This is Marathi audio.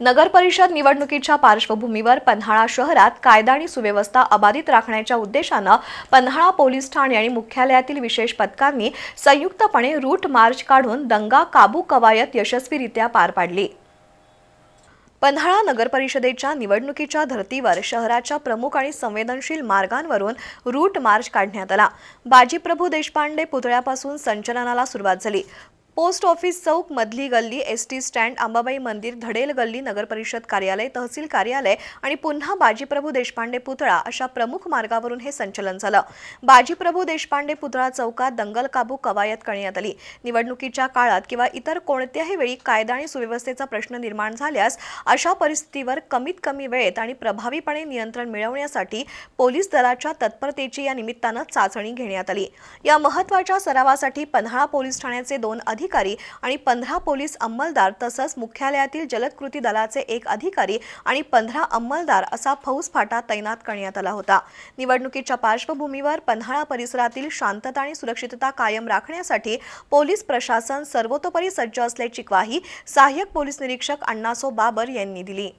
नगर परिषद निवडणुकीच्या पार्श्वभूमीवर पन्हाळा शहरात कायदा आणि सुव्यवस्था अबाधित राखण्याच्या उद्देशानं पन्हाळा पोलीस ठाणे आणि मुख्यालयातील विशेष पथकांनी संयुक्तपणे रूट मार्च काढून दंगा काबू कवायत यशस्वीरित्या पार पाडली. पन्हाळा नगर परिषदेच्या निवडणुकीच्या धर्तीवर शहराच्या प्रमुख आणि संवेदनशील मार्गांवरून रूट मार्च काढण्यात आला. बाजीप्रभू देशपांडे पुतळ्यापासून संचलनाला सुरुवात झाली. पोस्ट ऑफिस चौक मधली गल्ली एस टी स्टँड अंबाबाई मंदिर धडेल गल्ली नगरपरिषद कार्यालय तहसील कार्यालय आणि पुन्हा बाजीप्रभू देशपांडे पुतळा अशा प्रमुख मार्गावरून हे संचलन झालं. बाजीप्रभू देशपांडे पुतळा चौकात दंगल काबू कवायत करण्यात आली. निवडणुकीच्या काळात किंवा इतर कोणत्याही वेळी कायदा आणि सुव्यवस्थेचा प्रश्न निर्माण झाल्यास अशा परिस्थितीवर कमीत कमी वेळेत आणि प्रभावीपणे नियंत्रण मिळवण्यासाठी पोलीस दलाच्या तत्परतेची या निमित्तानं चाचणी घेण्यात आली. या महत्त्वाच्या सरावासाठी पन्हाळा पोलीस ठाण्याचे दोन अधिकारी आणि पंधरा पोलीस अंमलदार तसंच मुख्यालयातील जलद कृती दलाचे एक अधिकारी आणि पंधरा अंमलदार असा फौज फाटा तैनात करण्यात आला होता. निवडणुकीच्या पार्श्वभूमीवर पन्हाळा परिसरातील शांतता आणि सुरक्षितता कायम राखण्यासाठी पोलीस प्रशासन सर्वतोपरी सज्ज असल्याची ग्वाही सहाय्यक पोलीस निरीक्षक अण्णासो बाबर यांनी दिली.